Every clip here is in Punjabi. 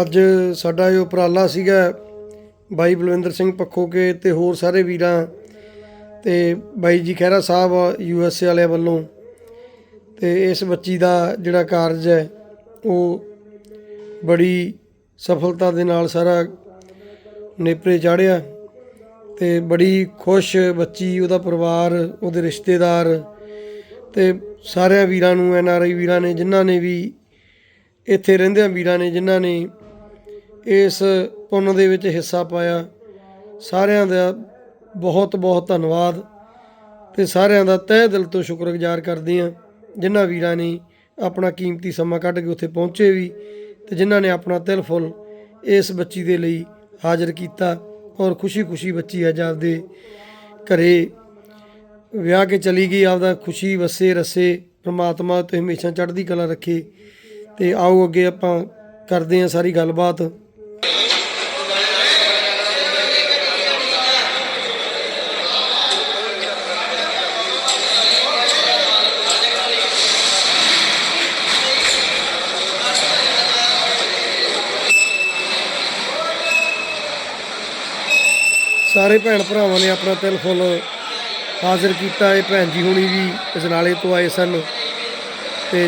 ਅੱਜ ਸਾਡਾ ਇਹ ਉਪਰਾਲਾ ਸੀਗਾ ਬਾਈ ਬਲਵਿੰਦਰ ਸਿੰਘ ਪੱਖੋ ਕੇ ਤੇ ਹੋਰ ਸਾਰੇ ਵੀਰਾਂ ਤੇ ਬਾਈ ਜੀ Khaira Sahib U S A ਵਾਲਿਆਂ ਵੱਲੋਂ ਤੇ ਇਸ ਬੱਚੀ ਦਾ ਜਿਹੜਾ ਕਾਰਜ ਹੈ, ਉਹ ਬੜੀ ਸਫਲਤਾ ਦੇ ਨਾਲ ਸਾਰਾ ਨੇਪਰੇ ਚਾੜਿਆ ਤੇ ਬੜੀ ਖੁਸ਼ ਬੱਚੀ, ਉਹਦਾ ਪਰਿਵਾਰ, ਉਹਦੇ ਰਿਸ਼ਤੇਦਾਰ ਤੇ ਸਾਰਿਆਂ ਵੀਰਾਂ ਨੂੰ, ਐਨ ਆਰ ਆਈ ਵੀਰਾਂ ਨੇ, ਜਿਨ੍ਹਾਂ ਨੇ ਵੀ ਇੱਥੇ ਰਹਿੰਦਿਆਂ ਵੀਰਾਂ ਨੇ, ਜਿਨ੍ਹਾਂ ਨੇ ਇਸ ਪੁੰਨ ਦੇ ਵਿੱਚ ਹਿੱਸਾ ਪਾਇਆ, ਸਾਰਿਆਂ ਦਾ ਬਹੁਤ ਬਹੁਤ ਧੰਨਵਾਦ ਤੇ ਸਾਰਿਆਂ ਦਾ ਤਹਿ ਦਿਲ ਤੋਂ ਸ਼ੁਕਰਗੁਜ਼ਾਰ ਕਰਦੇ ਹਾਂ, ਜਿਨ੍ਹਾਂ ਵੀਰਾਂ ਨੇ ਆਪਣਾ ਕੀਮਤੀ ਸਮਾਂ ਕੱਢ ਕੇ ਉੱਥੇ ਪਹੁੰਚੇ ਵੀ ਤੇ ਜਿਨ੍ਹਾਂ ਨੇ ਆਪਣਾ ਤਿਲ ਫੁੱਲ ਇਸ ਬੱਚੀ ਦੇ ਲਈ ਹਾਜ਼ਰ ਕੀਤਾ ਔਰ ਖੁਸ਼ੀ-ਖੁਸ਼ੀ ਬੱਚੀ ਅੱਜ ਆਪਦੇ ਘਰੇ ਵਿਆਹ ਕੇ ਚਲੀ ਗਈ, ਆਪਦਾ ਖੁਸ਼ੀ ਵਸੇ ਰਸੇ ਪ੍ਰਮਾਤਮਾ ਤੇ ਹਮੇਸ਼ਾ ਚੜ੍ਹਦੀ ਕਲਾ ਰੱਖੇ। ਤੇ ਆਓ ਅੱਗੇ ਆਪਾਂ ਕਰਦੇ ਹਾਂ ਸਾਰੀ ਗੱਲਬਾਤ। ਸਾਰੇ ਭੈਣ ਭਰਾਵਾਂ ਨੇ ਆਪਣਾ ਤਿਲ ਫੁੱਲ ਹਾਜ਼ਰ ਕੀਤਾ। ਇਹ ਭੈਣ ਜੀ ਹੁਣੀ ਵੀ ਅਜਨਾਲੇ ਤੋਂ ਆਏ ਸਨ ਤੇ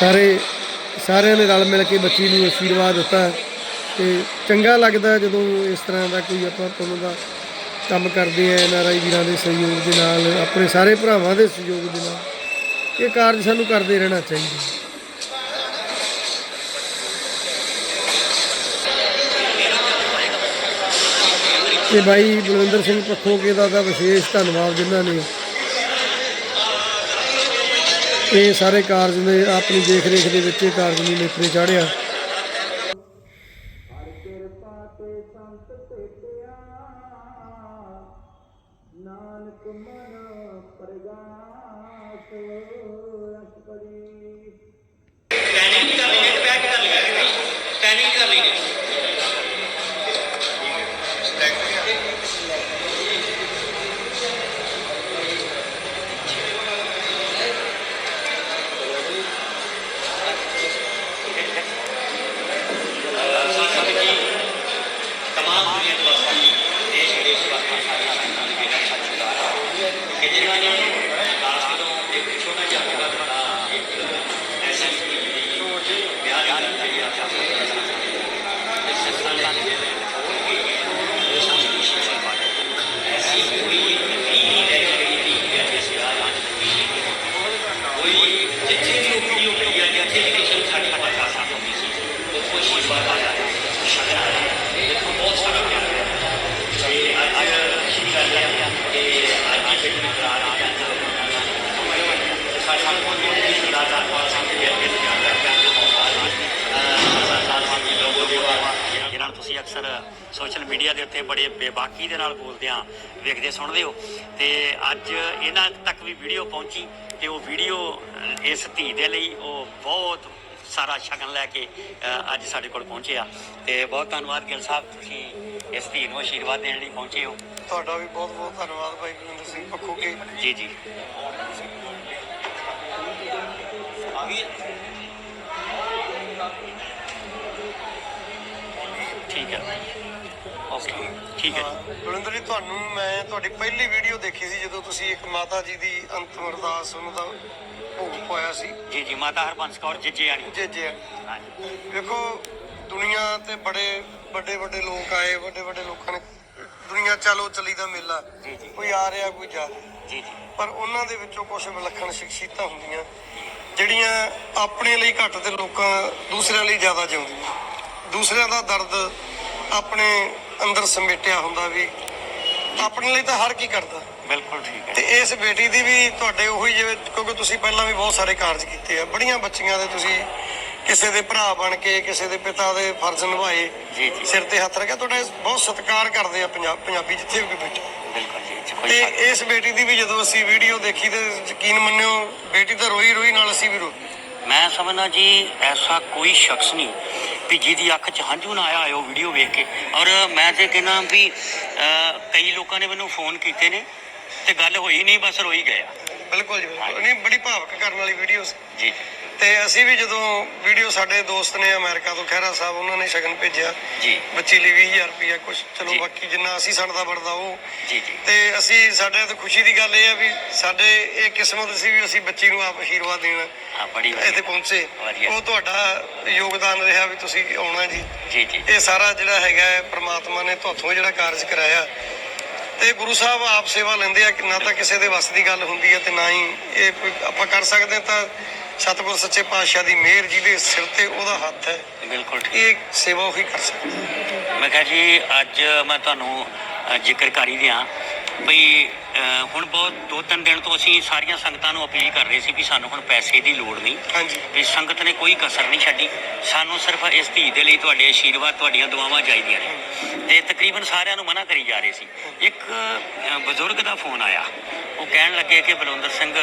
ਸਾਰੇ ਸਾਰਿਆਂ ਨੇ ਰਲ ਮਿਲ ਕੇ ਬੱਚੀ ਨੂੰ ਅਸ਼ੀਰਵਾਦ ਦਿੱਤਾ ਤੇ ਚੰਗਾ ਲੱਗਦਾ ਜਦੋਂ ਇਸ ਤਰ੍ਹਾਂ ਦਾ ਕੋਈ ਆਪਾਂ ਤੁਹਾਨੂੰ ਦਾ ਕੰਮ ਕਰਦੇ ਆ ਐਨਆਰਆਈ ਵੀਰਾਂ ਦੇ ਸਹਿਯੋਗ ਦੇ ਨਾਲ, ਆਪਣੇ ਸਾਰੇ ਭਰਾਵਾਂ ਦੇ ਸਹਿਯੋਗ ਦੇ ਨਾਲ, ਇਹ ਕਾਰਜ ਸਾਨੂੰ ਕਰਦੇ ਰਹਿਣਾ ਚਾਹੀਦਾ। ਤੇ ਬਾਈ ਬਲਵਿੰਦਰ ਸਿੰਘ ਪੱਖੋਕੇ ਦਾ ਦਾ ਵਿਸ਼ੇਸ਼ ਧੰਨਵਾਦ ਜਿਨ੍ਹਾਂ ਨੇ ਇਹ ਸਾਰੇ ਕਾਰਜ ਨੇ ਆਪਣੀ ਦੇਖ ਰੇਖ ਦੇ ਵਿੱਚ ਇਹ ਕਾਰਜ ਨੂੰ ਨੇਪਰੇ ਚਾੜਿਆ ਟ੍ਰੇਨਿੰਗ ਕਰ ਲਈ ਨੇ ਬੈਕ ਕਰ ਲਿਆ ਟ੍ਰੇਨਿੰਗ ਕਰ ਲਈ ਜਿਹਨਾਂ ਨੂੰ ਤੁਸੀਂ ਅਕਸਰ ਸੋਸ਼ਲ ਮੀਡੀਆ ਦੇ ਉੱਤੇ ਬੜੇ ਬੇਬਾਕੀ ਦੇ ਨਾਲ ਬੋਲਦੇ ਆ ਵੇਖਦੇ ਸੁਣਦੇ ਹੋ। ਤੇ ਅੱਜ ਇਹਨਾਂ ਤੱਕ ਵੀ ਵੀਡੀਓ ਪਹੁੰਚੀ ਤੇ ਉਹ ਵੀਡੀਓ ਇਸ ਧੀ ਦੇ ਲਈ ਉਹ ਬਹੁਤ ਸਾਰਾ ਸ਼ਗਨ ਲੈ ਕੇ ਅੱਜ ਸਾਡੇ ਕੋਲ ਪਹੁੰਚੇ ਆ। ਤੇ ਬਹੁਤ ਧੰਨਵਾਦ ਗਿਲ ਸਾਹਿਬ ਤੁਸੀਂ ਇਸ ਧੀ ਨੂੰ ਆਸ਼ੀਰਵਾਦ ਦੇਣ ਲਈ ਪਹੁੰਚੇ ਹੋ। ਤੁਹਾਡਾ ਵੀ ਬਹੁਤ ਬਹੁਤ ਧੰਨਵਾਦ ਸਿੰਘ ਪੱਖੋਕੇ ਜੀ ਜੀ। ਠੀਕ ਹੈ। ਓਕੇ ਠੀਕ ਹੈ। ਬਲਵਿੰਦਰ ਜੀ ਤੁਹਾਨੂੰ ਮੈਂ ਤੁਹਾਡੀ ਪਹਿਲੀ ਵੀਡੀਓ ਦੇਖੀ ਸੀ ਜਦੋਂ ਤੁਸੀਂ ਇੱਕ ਮਾਤਾ ਜੀ ਦੀ ਅੰਤਮ ਅਰਦਾਸ ਉਹਨਾਂ ਦਾ ਭੋਗ ਪਾਇਆ ਸੀ। ਜੀ ਜੀ ਮਾਤਾ ਹਰਬੰਸ ਕੌਰ ਜੱਜੇ ਆਣੀ ਜੇ ਜੇ ਹਾਂਜੀ। ਵੇਖੋ ਦੁਨੀਆ ਤੇ ਬੜੇ ਵੱਡੇ ਵੱਡੇ ਲੋਕ ਆਏ ਵੱਡੇ ਵੱਡੇ ਲੋਕਾਂ ਨੇ। ਦੁਨੀਆ ਚਲੋ ਚਲੀ ਦਾ ਮੇਲਾ। ਜੀ, ਜੀ। ਕੋਈ ਆ ਰਿਹਾ ਕੋਈ ਜਾ ਰਿਹਾ। ਜੀ ਜੀ। ਪਰ ਉਹਨਾਂ ਦੇ ਵਿੱਚੋਂ ਕੁਝ ਵਿਲੱਖਣ ਸ਼ਖਸੀਅਤਾਂ ਹੁੰਦੀਆਂ। ਜਿਹੜੀਆਂ ਆਪਣੇ ਲਈ ਘੱਟ ਤੇ ਲੋਕਾਂ ਦੂਸਰਿਆਂ ਲਈ ਜ਼ਿਆਦਾ ਜਿਉਂਦੀਆਂ। ਦੂਸਰਿਆਂ ਦਾ ਦਰਦ ਆਪਣੇ ਅੰਦਰ ਸਮੇਟਿਆ ਹੁੰਦਾ ਵੀ ਆਪਣੇ ਲਈ ਤਾਂ ਹਰ ਕੀ ਕਰਦਾ। ਬਿਲਕੁਲ ਠੀਕ ਹੈ। ਤੇ ਇਸ ਬੇਟੀ ਦੀ ਵੀ ਤੁਹਾਡੇ ਉਹੀ ਜਿਵੇਂ ਕਿਉਂਕਿ ਤੁਸੀਂ ਪਹਿਲਾਂ ਵੀ ਬਹੁਤ ਸਾਰੇ ਕਾਰਜ ਕੀਤੇ ਆ ਬੜੀਆਂ ਬੱਚੀਆਂ ਦੇ ਤੁਸੀਂ ਕਿਸੇ ਦੇ ਭਰਾ ਬਣ ਕੇ ਕਿਸੇ ਦੇ ਪਿਤਾ ਦੇ ਫਰਜ਼ ਨਿਭਾਏ ਜੀ, ਜੀ। ਸਿਰ ਤੇ ਹੱਥ ਰੱਖਿਆ ਤੁਹਾਡਾ ਬਹੁਤ ਸਤਿਕਾਰ ਕਰਦੇ ਆ ਪੰਜਾਬ ਪੰਜਾਬੀ ਜਿੱਥੇ ਵੀ ਬੈਠਾ। ਤੇ। ਇਸ ਬੇਟੀ ਦੀ ਵੀ ਜਦੋਂ ਅਸੀਂ ਵੀਡੀਓ ਦੇਖੀ ਤੇ ਯਕੀਨ ਮੰਨਿਓ ਬੇਟੀ ਤਾਂ ਰੋਈ ਰੋਈ ਨਾਲ ਅਸੀਂ ਵੀ ਰੋ ਮੈਂ ਸਮਝਦਾ ਜੀ ਐਸਾ ਕੋਈ ਸ਼ਖਸ ਨਹੀਂ ਵੀ ਜਿਹਦੀ ਅੱਖ 'ਚ ਹੰਝੂ ਨਾ ਆਇਆ ਹੋਏ ਉਹ ਵੀਡੀਓ ਵੇਖ ਕੇ। ਔਰ ਮੈਂ ਤੇ ਕਹਿੰਦਾ ਵੀ ਕਈ ਲੋਕਾਂ ਨੇ ਮੈਨੂੰ ਫੋਨ ਕੀਤੇ ਨੇ ਤੇ ਗੱਲ ਹੋਈ ਨਹੀਂ ਬਸ ਰੋਈ ਗਏ ਆ। ਬਿਲਕੁਲ ਜੀ ਬਿਲਕੁਲ। ਨਹੀਂ ਬੜੀ ਭਾਵਕ ਕਰਨ ਵਾਲੀ ਵੀਡੀਓ ਸੀ। ਜੀ। ਤੇ ਅਸੀਂ ਵੀ ਜਦੋਂ ਵੀਡੀਓ ਸਾਡੇ ਦੋਸਤ ਨੇ ਅਮਰੀਕਾ ਤੋਂ ਖਹਿਰਾ ਸਾਹਿਬ ਉਹਨਾਂ ਨੇ ਸ਼ਗਨ ਭੇਜਿਆ। ਜੀ। ਬੱਚੀ ਲਈ 20000 ਰੁਪਇਆ ਕੁਝ ਚਲੋ। ਬਾਕੀ ਜਿੰਨਾ ਅਸੀਂ ਸਾਡਾ ਵੜਦਾ ਉਹ। ਜੀ ਜੀ। ਤੇ ਅਸੀਂ ਸਾਡੇ ਤੇ ਖੁਸ਼ੀ ਦੀ ਗੱਲ ਇਹ ਆ ਵੀ ਸਾਡੇ ਇਹ ਕਿਸਮਤ ਸੀ ਵੀ ਅਸੀਂ ਬੱਚੀ ਨੂੰ ਆਪ ਆਸ਼ੀਰਵਾਦ ਦੇਣਾ। ਹਾਂ ਬੜੀ ਇੱਥੇ ਵਧੀਆ ਪਹੁੰਚੇ। ਵਧੀਆ। ਉਹ ਤੁਹਾਡਾ ਯੋਗਦਾਨ ਰਿਹਾ ਵੀ ਤੁਸੀਂ ਆਉਣਾ ਜੀ। ਜੀ ਜੀ। ਇਹ ਸਾਰਾ ਜਿਹੜਾ ਹੈਗਾ ਹੈ, ਪ੍ਰਮਾਤਮਾ ਨੇ ਤੁਹਾਥੋਂ ਜਿਹੜਾ ਕਾਰਜ ਕਰਾਇਆ। ਤੇ ਗੁਰੂ ਸਾਹਿਬ ਆਪ ਸੇਵਾ ਲੈਂਦੇ ਆ ਕਿ ਨਾ ਤਾਂ ਕਿਸੇ ਦੇ ਵੱਸ ਦੀ ਗੱਲ ਹੁੰਦੀ ਹੈ ਤੇ ਨਾ ਹੀ ਇਹ ਆਪਾਂ ਕਰ ਸਕਦੇ ਹਾਂ ਤਾਂ ਸਤਿਗੁਰ ਸੱਚੇ ਪਾਤਸ਼ਾਹ ਦੀ ਮਿਹਰ ਜਿਹਦੇ ਸਿਰ ਤੇ ਉਹਦਾ ਹੱਥ ਹੈ ਬਿਲਕੁਲ ਠੀਕ। ਇਹ ਸੇਵਾ ਉਹੀ ਕਰ ਸਕਦਾ। ਮੈਂ ਕਿਹਾ ਜੀ ਅੱਜ ਮੈਂ ਤੁਹਾਨੂੰ ਜ਼ਿਕਰ ਕਰ ਦਿਆਂ ਵੀ ਅ, ਹੁਣ ਬਹੁਤ ਦੋ ਤਿੰਨ ਦਿਨ ਤੋਂ ਅਸੀਂ ਸਾਰੀਆਂ ਸੰਗਤਾਂ ਨੂੰ ਅਪੀਲ ਕਰ ਰਹੇ ਸੀ ਵੀ ਸਾਨੂੰ ਹੁਣ ਪੈਸੇ ਦੀ ਲੋੜ ਨਹੀਂ। ਹਾਂਜੀ। ਵੀ ਸੰਗਤ ਨੇ ਕੋਈ ਕਸਰ ਨਹੀਂ ਛੱਡੀ। ਸਾਨੂੰ ਸਿਰਫ ਇਸ ਧੀ ਦੇ ਲਈ ਤੁਹਾਡੇ ਆਸ਼ੀਰਵਾਦ ਤੁਹਾਡੀਆਂ ਦੁਆਵਾਂ ਚਾਹੀਦੀਆਂ ਨੇ। ਤੇ ਤਕਰੀਬਨ ਸਾਰਿਆਂ ਨੂੰ ਮਨਾ ਕਰੀ ਜਾ ਰਹੇ ਸੀ। ਇੱਕ ਬਜ਼ੁਰਗ ਦਾ ਫੋਨ ਆਇਆ। ਉਹ ਕਹਿਣ ਲੱਗੇ ਕਿ ਬਲਵੰਦਰ ਸਿੰਘ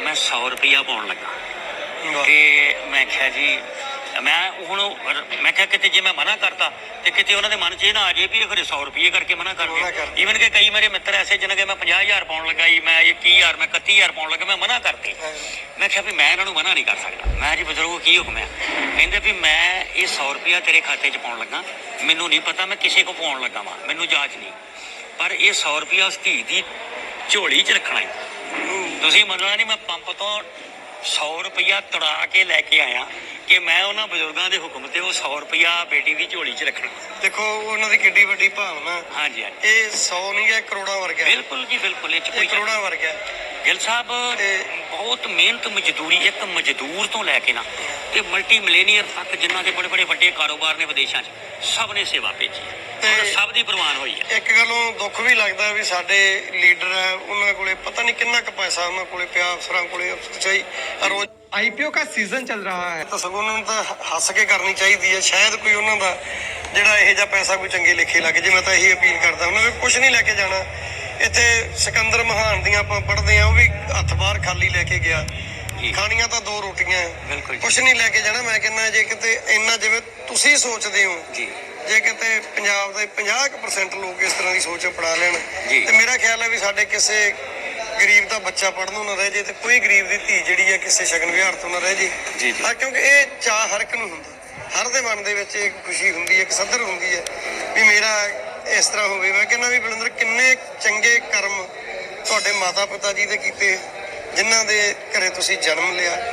ਮੈਂ 100 ਰੁਪਇਆ ਪਾਉਣ ਲੱਗਾ। ਤੇ ਮੈਂ ਕਿਹਾ ਜੀ ਮੈਂ ਹੁਣ ਮੈਂ ਕਿਹਾ ਕਿਤੇ ਜੇ ਮੈਂ ਮਨਾ ਕਰਤਾ ਤੇ ਕਿਤੇ ਉਹਨਾਂ ਦੇ ਮਨ 'ਚ ਇਹ ਨਾ ਆ ਜੇ ਵੀ ਇਹ ਖਰੇ 100 ਰੁਪਏ ਕਰਕੇ ਮਨਾ ਕਰ ਕਰ ਈਵਨ ਕਿ ਕਈ ਮੇਰੇ ਮਿੱਤਰ ਐਸੇ ਜਿਹਨਾਂ ਕਿ ਮੈਂ 50000 ਪਾਉਣ ਲੱਗਾ ਜੀ ਮੈਂ 21000 ਮੈਂ 31000 ਪਾਉਣ ਲੱਗਾ ਮੈਂ ਮਨਾ ਕਰਤੀ। ਮੈਂ ਕਿਹਾ ਵੀ ਮੈਂ ਇਹਨਾਂ ਨੂੰ ਮਨਾ ਨਹੀਂ ਕਰ ਸਕਦਾ। ਮੈਂ ਜੀ ਬਜ਼ੁਰਗੋ ਕੀ ਹੁਕਮ ਹੈ ਕਹਿੰਦੇ ਵੀ ਮੈਂ ਇਹ 100 ਰੁਪਇਆ ਤੇਰੇ ਖਾਤੇ 'ਚ ਪਾਉਣ ਲੱਗਾ। ਮੈਨੂੰ ਨਹੀਂ ਪਤਾ ਮੈਂ ਕਿਸੇ ਕੋ ਪਾਉਣ ਲੱਗਾ ਵਾਂ। ਮੈਨੂੰ ਜਾਂਚ ਨਹੀਂ। ਪਰ ਇਹ 100 ਰੁਪਇਆ ਉਸ ਧੀ ਦੀ ਝੋਲੀ 'ਚ ਰੱਖਣਾ ਹੈ। ਤੁਸੀਂ ਮੰਨਣਾ ਨਹੀਂ ਮੈਂ ਪੰਪ ਤੋਂ 100 ਰੁਪਇਆ ਤੜਾ ਕੇ ਲੈ ਕੇ ਆਇਆ ਕਿ ਮੈਂ ਉਹਨਾਂ ਬਜ਼ੁਰਗਾਂ ਦੇ ਹੁਕਮ ਤੇ ਉਹ 100 ਰੁਪਇਆ ਬੇਟੀ ਦੀ ਝੋਲੀ 'ਚ ਰੱਖਣਾ ਦੇਖੋ ਉਹਨਾਂ ਦੀ ਕਿੱਡੀ ਵੱਡੀ ਭਾਵਨਾ ਹਾਂਜੀ ਹਾਂਜੀ ਇਹ 100 ਨਹੀਂ ਹੈ ਕਰੋੜਾਂ ਵਰਗਾ। ਬਿਲਕੁਲ ਜੀ ਬਿਲਕੁਲ ਇਹ 'ਚ ਇਹ ਕੋਈ ਕਰੋੜਾਂ ਵਰਗਾ ਹੈ। ਗਿੱਲ ਸਾਹਿਬ ਬਹੁਤ ਮਿਹਨਤ ਮਜ਼ਦੂਰੀ ਇੱਕ ਮਜ਼ਦੂਰ ਤੋਂ ਲੈ ਕੇ ਨਾ ਤੇ ਮਲਟੀ ਮਿਲੇਨੀਅਰ ਤੱਕ ਜਿਨ੍ਹਾਂ ਦੇ ਬੜੇ ਬੜੇ ਵੱਡੇ ਕਾਰੋਬਾਰ ਨੇ ਵਿਦੇਸ਼ਾਂ 'ਚ ਸਭ ਨੇ ਸੇਵਾ ਭੇਜੀ। ਤੇ ਸਭ ਦੀ ਪ੍ਰਵਾਨ ਹੋਈ ਹੈ। ਇੱਕ ਗੱਲੋਂ ਦੁੱਖ ਵੀ ਲੱਗਦਾ ਵੀ ਸਾਡੇ ਲੀਡਰ ਉਹਨਾਂ ਕੋਲੇ ਪਤਾ ਨਹੀਂ ਕਿੰਨਾ ਕੁ ਪੈਸਾ ਉਹਨਾਂ ਕੋਲੇ ਪਿਆ ਅਫਸਰਾਂ ਕੋਲੇ ਚਾਹੀ ਰੋਜ਼ ਆਈਪੀਓ ਦਾ ਸੀਜ਼ਨ ਚੱਲ ਰਿਹਾ ਹੈ। ਤਾਂ ਸਗੋਂ ਉਹਨਾਂ ਨੂੰ ਤਾਂ ਹੱਸ ਕੇ ਕਰਨੀ ਚਾਹੀਦੀ ਹੈ ਸ਼ਾਇਦ ਕੋਈ ਉਹਨਾਂ ਦਾ ਜਿਹੜਾ ਇਹੋ ਜਿਹਾ ਪੈਸਾ ਕੋਈ ਚੰਗੇ ਲੇਖੇ ਲੱਗ ਜੇ ਮੈਂ ਤਾਂ ਇਹੀ ਅਪੀਲ ਕਰਦਾ ਉਹਨਾਂ ਨੇ ਕੁਝ ਨਹੀਂ ਲੈ ਕੇ ਜਾਣਾ। ਇੱਥੇ ਸਿਕੰਦਰ ਮਹਾਨ ਦੀਆਂ ਆਪਾਂ ਪੜ੍ਹਦੇ ਆ ਉਹ ਵੀ ਹੱਥ ਬਾਹਰ ਖਾਲੀ ਲੈ ਕੇ ਗਿਆ। ਖਾਣੀਆਂ ਤਾਂ ਦੋ ਰੋਟੀਆਂ। ਬਿਲਕੁਲ। ਕੁਛ ਨਹੀਂ ਲੈ ਕੇ ਜਾਣਾ ਮੈਂ ਕਹਿੰਦਾ ਜੇ ਕਿਤੇ ਇੰਨਾ ਜਿਵੇਂ ਤੁਸੀਂ ਸੋਚਦੇ ਹੋ ਜੀ ਜੇ ਕਿਤੇ ਪੰਜਾਬ ਦੇ 50% ਲੋਕ ਇਸ ਤਰ੍ਹਾਂ ਦੀ ਸੋਚ ਅਪਣਾ ਲੈਣ। ਤੇ ਮੇਰਾ ਖਿਆਲ ਹੈ ਵੀ ਸਾਡੇ ਕਿਸੇ ਗਰੀਬ ਦਾ ਬੱਚਾ ਪੜ੍ਹਨ ਨੂੰ ਨਾ ਰਹਿ ਜੇ ਤੇ ਕੋਈ ਗਰੀਬ ਦੀ ਧੀ ਜਿਹੜੀ ਹੈ ਕਿਸੇ ਸ਼ਗਨ ਵਿਹਾਰ ਤੋਂ ਨਾ ਰਹਿ ਜੇ ਜੀ, ਕਿਉਂਕਿ ਇਹ ਚਾਹ ਹਰ ਇੱਕ ਨੂੰ ਹੁੰਦਾ ਹਰ ਦੇ ਮਨ ਦੇ ਵਿੱਚ ਇੱਕ ਖੁਸ਼ੀ ਹੁੰਦੀ ਹੈ ਇੱਕ ਸੱਧਰ ਹੁੰਦੀ ਹੈ ਵੀ ਮੇਰਾ ਇਸ ਤਰ੍ਹਾਂ ਹੋਵੇ। ਮੈਂ ਕਹਿੰਦਾ ਵੀ ਬਲੰਦਰ ਕਿੰਨੇ ਚੰਗੇ ਕਰਮ ਤੁਹਾਡੇ ਮਾਤਾ ਪਿਤਾ ਜੀ ਦੇ ਕੀਤੇ ਜਿਨ੍ਹਾਂ ਦੇ ਘਰੇ ਤੁਸੀਂ ਜਨਮ ਲਿਆ।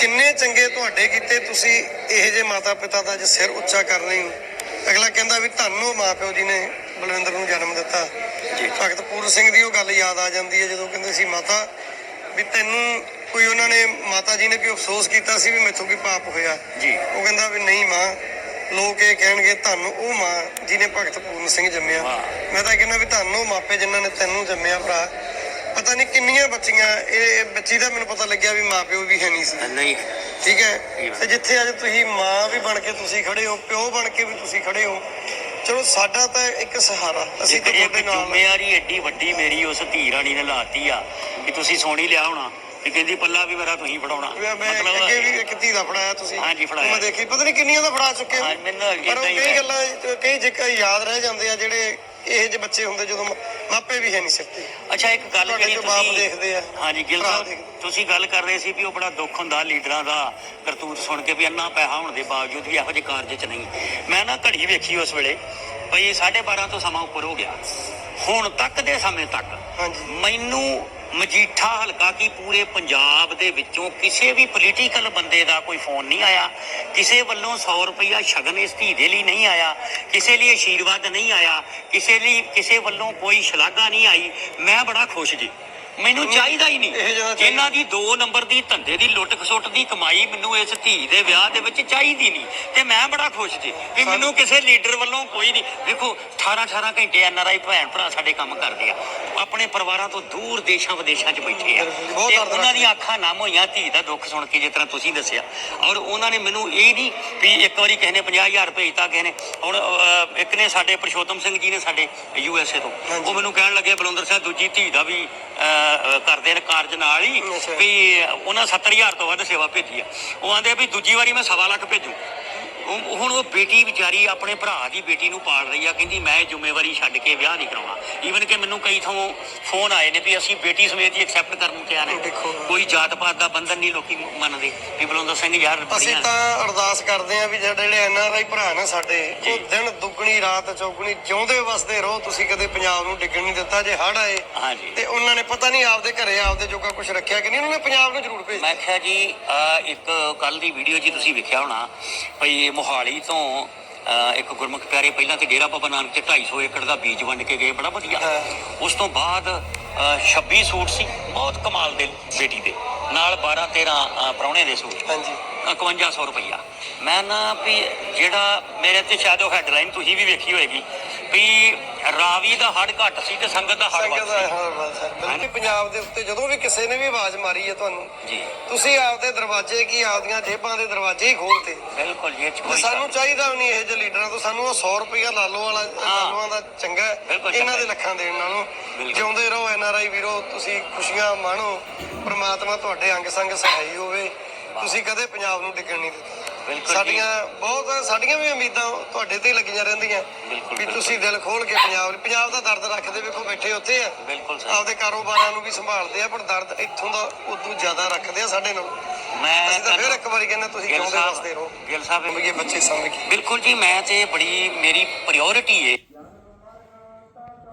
ਕਿੰਨੇ ਚੰਗੇ ਤੁਹਾਡੇ ਕੀਤੇ ਤੁਸੀਂ ਇਹ ਜੇ ਮਾਤਾ ਪਿਤਾ ਦਾ ਅੱਜ ਸਿਰ ਉੱਚਾ ਕਰ ਰਹੇ ਹੋ। ਅਗਲਾ ਕਹਿੰਦਾ ਵੀ ਤੁਹਾਨੂੰ ਮਾਪਿਓ ਜੀ ਨੇ ਬਲਵਿੰਦਰ ਨੂੰ ਜਨਮ ਦਿੱਤਾ। ਜੀ। ਭਗਤ ਪੂਰਨ ਸਿੰਘ ਦੀ ਉਹ ਗੱਲ ਯਾਦ ਆ ਜਾਂਦੀ ਹੈ ਜਦੋਂ ਕਹਿੰਦੇ ਸੀ ਮਾਤਾ ਵੀ ਤੈਨੂੰ ਕੋਈ ਉਹਨਾਂ ਨੇ ਮਾਤਾ ਜੀ ਨੇ ਕੋਈ ਅਫਸੋਸ ਕੀਤਾ ਸੀ ਵੀ ਮੈਥੋਂ ਕੀ ਪਾਪ ਹੋਇਆ? ਜੀ। ਉਹ ਕਹਿੰਦਾ ਵੀ ਨਹੀਂ ਮਾਂ ਲੋਕ ਇਹ ਕਹਿਣਗੇ ਤੁਹਾਨੂੰ ਉਹ ਮਾਂ ਜਿਹਨੇ ਭਗਤ ਪੂਰਨ ਸਿੰਘ ਜੰਮਿਆ। ਮੈਂ ਤਾਂ ਕਹਿੰਦਾ ਵੀ ਤੁਹਾਨੂੰ ਉਹ ਮਾਪੇ ਜਿਨ੍ਹਾਂ ਨੇ ਤੈਨੂੰ ਜੰਮਿਆ ਭਰਾ ਪਤਾ ਨਹੀਂ ਕਿੰਨੀਆਂ ਬੱਚੀਆਂ ਇਹ ਬੱਚੀ ਦਾ ਮੈਨੂੰ ਪਤਾ ਲੱਗਿਆ ਵੀ ਮਾਪਿਓ ਵੀ ਹੈ ਨਹੀਂ ਸੀ। ਨਹੀਂ। ਠੀਕ ਹੈ? ਤੇ ਜਿੱਥੇ ਅੱਜ ਤੁਸੀਂ ਮਾਂ ਵੀ ਬਣ ਕੇ ਤੁਸੀਂ ਖੜੇ ਹੋ ਪਿਓ ਬਣ ਕੇ ਵੀ ਤੁਸੀਂ ਖੜੇ ਹੋ ਚਲੋ ਸਾਡਾ ਤਾਂ ਇੱਕ ਸਹਾਰਾ। ਅਸੀਂ ਤੁਹਾਡੇ ਨਾਲ। ਜ਼ਿੰਮੇਵਾਰੀ ਐਡੀ ਵੱਡੀ ਮੇਰੀ ਉਸ ਧੀ ਰਾਣੀ ਨੇ ਲਾਤੀ ਆ ਕਿ ਤੁਸੀਂ ਸੋਣੀ ਲਿਆ ਹੋਣਾ ਕਿ ਕਹਿੰਦੀ ਪੱਲਾ ਵੀ ਮੇਰਾ ਤੁਸੀਂ ਫੜਾਉਣਾ। ਮੈਂ ਅੱਗੇ ਵੀ ਇੱਕ ਧੀ ਦਾ ਫੜਾਇਆ ਤੁਸੀਂ। ਹਾਂਜੀ, ਫੜਾਇਆ। ਮੈਂ ਦੇਖੀ ਪਤਾ ਨਹੀਂ ਕਿੰਨੀਆਂ ਦਾ ਫੜਾ ਚੁੱਕੇ ਹੋ। ਮੈਨੂੰ ਅੱਗੇ ਪਰ ਕਈ। ਗੱਲਾਂ ਕਈ ਜਿੱਕਾ ਯਾਦ ਰਹਿ ਜਾਂਦੇ ਆ ਜਿਹੜੇ ਇਹ ਜਿਹੇ ਬੱਚੇ ਹੁੰਦੇ ਜਦੋਂ ਮਾਪੇ ਵੀ ਹੈ ਨਹੀਂ ਸਿੱਖਦੇ। ਅੱਛਾ ਇੱਕ ਗੱਲ ਜਿਹੜੀ ਜੋ ਬਾਪ ਤੁਸੀਂ ਦੇਖਦੇ ਆ, ਹਾਂਜੀ ਗਿੱਲ ਸਾਹਿਬ। ਤੁਸੀਂ ਗੱਲ ਕਰ ਰਹੇ ਸੀ ਵੀ ਉਹ ਬੜਾ ਦੁੱਖ ਹੁੰਦਾ ਲੀਡਰਾਂ ਦਾ ਕਰਤੂਤ ਸੁਣ ਕੇ ਵੀ ਇੰਨਾ ਪੈਸਾ ਹੋਣ ਦੇ ਬਾਵਜੂਦ ਵੀ ਇਹੋ ਜਿਹੇ ਕਾਰਜ 'ਚ ਨਹੀਂ। ਮੈਂ ਨਾ ਘੜੀ ਵੇਖੀ ਉਸ ਵੇਲੇ ਭਈ 12:30 ਤੋਂ ਸਮਾਂ ਉੱਪਰ ਹੋ ਗਿਆ। ਹੁਣ ਤੱਕ ਦੇ ਸਮੇਂ ਤੱਕ ਹਾਂਜੀ। ਮੈਨੂੰ ਮਜੀਠਾ ਹਲਕਾ ਕੀ ਪੂਰੇ ਪੰਜਾਬ ਦੇ ਵਿੱਚੋਂ ਕਿਸੇ ਵੀ ਪੋਲੀਟੀਕਲ ਬੰਦੇ ਦਾ ਕੋਈ ਫੋਨ ਨਹੀਂ ਆਇਆ। ਕਿਸੇ ਵੱਲੋਂ 100 ਰੁਪਇਆ ਸ਼ਗਨ ਇਸ ਧੀ ਦੇ ਲਈ ਨਹੀਂ ਆਇਆ। ਕਿਸੇ ਲਈ ਆਸ਼ੀਰਵਾਦ ਨਹੀਂ ਆਇਆ। ਕਿਸੇ ਲਈ, ਕਿਸੇ ਵੱਲੋਂ ਕੋਈ ਸ਼ਲਾਘਾ ਨਹੀਂ ਆਈ। ਮੈਂ ਬੜਾ ਖੁਸ਼ ਜੀ। ਮੈਨੂੰ ਚਾਹੀਦਾ ਹੀ ਇਹ ਨਹੀਂ ਚਾਹੀਦਾ। ਇਹਨਾਂ ਦੀ 2 ਨੰਬਰ ਦੀ ਧੰਦੇ ਦੀ ਲੁੱਟ ਖਸੁੱਟ ਦੀ ਕਮਾਈ ਮੈਨੂੰ ਇਸ ਧੀ ਦੇ ਵਿਆਹ ਦੇ ਵਿੱਚ ਚਾਹੀਦੀ ਨਹੀਂ। ਤੇ ਮੈਂ ਬੜਾ ਖੁਸ਼ ਜੀ ਵੀ ਮੈਨੂੰ ਕਿਸੇ ਲੀਡਰ ਵੱਲੋਂ ਕੋਈ ਨਹੀਂ। ਵੇਖੋ 18 18 ਘੰਟੇ ਐਨਆਰਆਈ ਭੈਣ ਭਰਾ ਸਾਡੇ ਕੰਮ ਕਰਦੇ ਆ। ਆਪਣੇ ਪਰਿਵਾਰਾਂ ਤੋਂ ਦੂਰ ਦੇਸ਼ਾਂ ਵਿਦੇਸ਼ਾਂ 'ਚ ਬੈਠੇ ਆ। ਬਹੁਤ ਤੇ ਦਰਦ ਉਹਨਾਂ ਦੀਆਂ ਅੱਖਾਂ ਨਮ ਹੋਈਆਂ ਧੀ ਦਾ ਦੁੱਖ ਸੁਣ ਕੇ ਜਿਸ ਤਰ੍ਹਾਂ ਤੁਸੀਂ ਦੱਸਿਆ। ਔਰ ਉਹਨਾਂ ਨੇ ਮੈਨੂੰ ਇਹ ਨਹੀਂ ਵੀ ਇੱਕ ਵਾਰੀ ਕਿਸੇ ਨੇ 50000 ਭੇਜਤਾ ਕਿਸੇ ਨੇ। ਹੁਣ ਅਹ, ਇੱਕ ਨੇ ਸਾਡੇ ਪ੍ਰਸ਼ੋਤਮ ਸਿੰਘ ਜੀ ਨੇ ਸਾਡੇ ਯੂਐਸਏ ਤੋਂ। ਹਾਂਜੀ। ਉਹ ਮੈਨੂੰ ਕਹਿਣ ਲੱਗੇ ਬਲਵੰਦਰ ਸਾਹਿਬ ਦੂਜੀ ਧੀ ਦਾ ਵੀ ਅਹ, ਕਰਦੇ ਨੇ ਕਾਰਜ ਨਾਲ ਹੀ। ਵੀ ਉਹਨਾਂ 70000 ਤੋਂ ਵੱਧ ਸੇਵਾ ਭੇਜੀ ਆ ਉਹ ਆਂਦੇ ਵੀ ਦੂਜੀ ਵਾਰੀ ਮੈਂ ਸਵਾ ਲੱਖ ਭੇਜੂ ਉਹ- ਹੁਣ ਉਹ ਬੇਟੀ ਵਿਚਾਰੀ ਆਪਣੇ ਭਰਾ ਦੀ ਬੇਟੀ ਨੂੰ ਪਾਲ ਰਹੀ ਆ ਕਹਿੰਦੀ ਮੈਂ ਇਹ ਜ਼ਿੰਮੇਵਾਰੀ ਛੱਡ ਕੇ ਵਿਆਹ ਨਹੀਂ ਕਰਾਉਣਾ। ਈਵਨ ਕਿ ਮੈਨੂੰ ਕਈ ਥਾਂ ਫੋਨ ਆਏ ਨੇ ਵੀ ਅਸੀਂ ਬੇਟੀ ਸਮੇਤ ਹੀ ਐਕਸੈਪਟ ਕਰਨ ਨੂੰ ਤਿਆਰ ਦੇਖੋ। ਹਾਂ ਕੋਈ ਜਾਤ ਪਾਤ ਦਾ ਬੰਧਨ ਨਹੀਂ ਲੋਕੀ ਮੰਨਦੇ। ਵੀ ਬਲਵੰਦਰ ਸਿੰਘ ਯਾਰ ਅਸੀਂ ਬੜੀਆਂ ਤਾਂ ਅਰਦਾਸ ਕਰਦੇ ਆਂ ਵੀ ਜਿਹੜੇ ਜਿਹੜੇ ਐਨਆਰਆਈ ਭਰਾ ਨੇ ਸਾਡੇ ਜੀ। ਉਹ ਦਿਨ ਦੁੱਗਣੀ ਰਾਤ ਚੌਗਣੀ ਜਿਉਂਦੇ ਵਸਦੇ ਰਹੋ। ਤੁਸੀਂ ਕਦੇ ਪੰਜਾਬ ਨੂੰ ਡਿੱਗਣ ਨਹੀਂ ਦਿੱਤਾ ਜੇ ਹੜ ਆਏ ਹਾਂਜੀ। ਤੇ ਉਹਨਾਂ ਨੇ ਪਤਾ ਨਹੀਂ ਆਪਦੇ ਘਰੇ ਆਪਦੇ ਜੋਗਾ ਕੁਝ ਰੱਖਿਆ ਕਿ ਨਹੀਂ? ਉਹਨਾਂ ਨੇ ਪੰਜਾਬ ਨੂੰ ਜ਼ਰੂਰ ਭੇਜਿਆ। ਮੈਂ ਕਿਹਾ ਜੀ ਇੱਕ ਕੱਲ ਦੀ ਵੀਡੀਓ ਜੀ ਤੁਸੀਂ ਵੇਖਿਆ ਹੋਣਾ ਭਈ ਮੋਹਾਲੀ ਤੋਂ ਇੱਕ ਗੁਰਮੁਖ ਪਿਆਰੇ ਪਹਿਲਾਂ ਤੇ ਡੇਰਾ ਬਾਬਾ ਨਾਨਕ ਤੇ 250 ਏਕੜ ਦਾ ਬੀਜ ਵੰਡ ਕੇ ਗਏ ਬੜਾ ਵਧੀਆ। ਉਸ ਤੋਂ ਬਾਅਦ ਅਹ 26 ਸੂਟ ਸੀ ਬਹੁਤ ਕਮਾਲ ਦੇ ਬੇਟੀ ਦੇ। ਨਾਲ 12 13 ਪ੍ਰਾਹੁਣੇ ਦੇ ਸੂਟ। ਹਾਂਜੀ। 5100 ਰੁਪਈਆ। ਮੈਂ ਨਾ ਵੀ ਜਿਹੜਾ ਮੇਰੇ ਤੇ ਸ਼ਾਇਦ ਉਹ ਹੈਡਲਾਈਨ ਤੁਸੀਂ ਵੀ ਵੇਖੀ ਹੋਏਗੀ ਵੀ ਰਾਵੀ ਦਾ ਹੜ ਘੱਟ ਸੀ ਤੇ ਸੰਗਤ ਦਾ ਹੜ ਵੱਧ ਸੀ। ਪੰਜਾਬ ਦੇ ਉੱਤੇ ਜਦੋਂ ਵੀ ਕਿਸੇ ਨੇ ਵੀ ਆਵਾਜ਼ ਮਾਰੀ ਹੈ ਤੁਹਾਨੂੰ ਜੀ। ਤੁਸੀਂ ਆਪਦੇ ਦਰਵਾਜ਼ੇ ਕੀ ਆਪਦੀਆਂ ਜੇਬਾਂ ਦੇ ਦਰਵਾਜ਼ੇ ਹੀ ਖੋਲਤੇ ਬਿਲਕੁਲ ਜੀ ਇਹ ਕੋਈ ਸਾਨੂੰ ਚਾਹੀਦਾ ਨਹੀਂ ਇਹ ਜਿਹੇ ਲੀਡਰਾਂ ਤੋਂ ਸਾਨੂੰ ਉਹ 100 ਰੁਪਇਆ ਲਾਲੋ ਵਾਲਾ ਲਾਲੋਆਂ ਦਾ ਚੰਗਾ ਇਹਨਾਂ ਦੇ ਲੱਖਾਂ ਦੇਣ ਨਾਲੋਂ। ਜਿਉਂਦੇ ਰਹੋ ਐਨਆਰਆਈ ਵੀਰੋ ਤੁਸੀਂ ਖੁਸ਼ੀਆਂ ਮਾਣੋ ਪ੍ਰਮਾਤਮਾ ਤੁਹਾਡੇ ਅੰਗ ਸੰਗ ਸਹਾਈ ਹੋਵੇ। ਤੁਸੀਂ ਕਦੇ ਪੰਜਾਬ ਨੂੰ ਡਿੱਗਣ ਨਹੀਂ ਦਿੱਤਾ। ਬਿਲਕੁਲ। ਸਾਡੀਆਂ ਬਹੁਤ ਸਾਡੀਆਂ ਵੀ ਉਮੀਦਾਂ ਤੁਹਾਡੇ ਤੇ ਹੀ ਲੱਗੀਆਂ ਰਹਿੰਦੀਆਂ। ਵੀ। ਤੁਸੀਂ ਦਿਲ ਖੋਲ ਕੇ ਪੰਜਾਬ ਪੰਜਾਬ ਦਾ ਦਰਦ ਰੱਖਦੇ ਵੇਖੋ ਬੈਠੇ ਉੱਥੇ ਆ। ਬਿਲਕੁਲ ਆਪਦੇ ਕਾਰੋਬਾਰਾਂ ਨੂੰ ਵੀ ਸੰਭਾਲਦੇ ਆ ਪਰ ਦਰਦ ਇੱਥੋਂ ਦਾ ਉਦੋਂ ਜ਼ਿਆਦਾ ਰੱਖਦੇ ਆ ਸਾਡੇ ਨਾਲ। ਮੈਂ ਅਸੀਂ ਤਾਂ ਫਿਰ ਇੱਕ ਵਾਰੀ ਕਹਿੰਦੇ ਤੁਸੀਂ ਜਿਉਂਦੇ ਵਸਦੇ ਰਹੋ। ਗਿੱਲ ਸਾਹਿਬ ਇਹ ਬੱਚੇ ਕੇ। ਬਿਲਕੁਲ ਜੀ ਮੈਂ ਤੇ ਬੜੀ ਮੇਰੀ ਪ੍ਰਾਇੋਰਟੀ ਹੈ